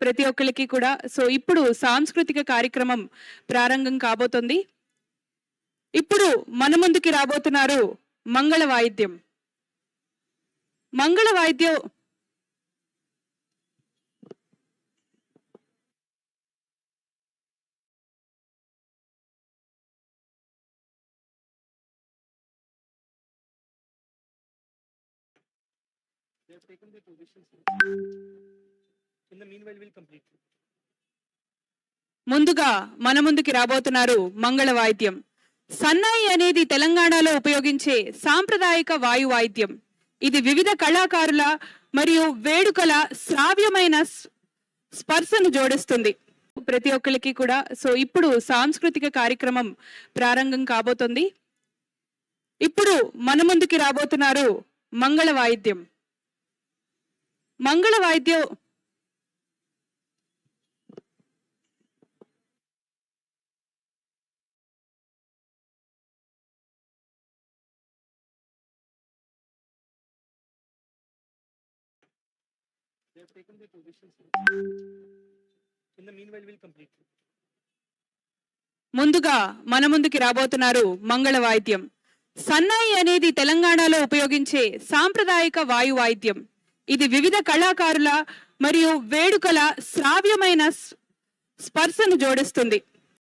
ప్రతి ఒక్కరికి కూడా. సో ఇప్పుడు సాంస్కృతిక కార్యక్రమం ప్రారంభం కాబోతుంది. ఇప్పుడు మన ముందుకి రాబోతున్నారు మంగళ వాయిద్యం. మంగళ వాయిద్యం. taken their positions. ముందుగా మన ముందుకి రాబోతున్నారు మంగళ వాయిద్యం. సన్నాయి అనేది తెలంగాణలో ఉపయోగించే సాంప్రదాయక వాయు వాయిద్యం. ఇది వివిధ కళాకారుల మరియు వేడుకల శ్రావ్యమైన స్పర్శను జోడిస్తుంది. ప్రతి ఒక్కరికి కూడా సో ఇప్పుడు సాంస్కృతిక కార్యక్రమం ప్రారంభం కాబోతుంది. ఇప్పుడు మన ముందుకి రాబోతున్నారు మంగళ వాయిద్యం. మంగళ వాయిద్యం They have taken their positions. In the meanwhile, we'll complete. ముందుగా మన ముందుకి రాబోతున్నారు మంగళ వాయిద్యం సన్నాయి అనేది తెలంగాణలో ఉపయోగించే సాంప్రదాయక వాయు వాయిద్యం ఇది వివిధ కళాకారుల మరియు వేడుకల శ్రావ్యమైన స్పర్శను జోడిస్తుంది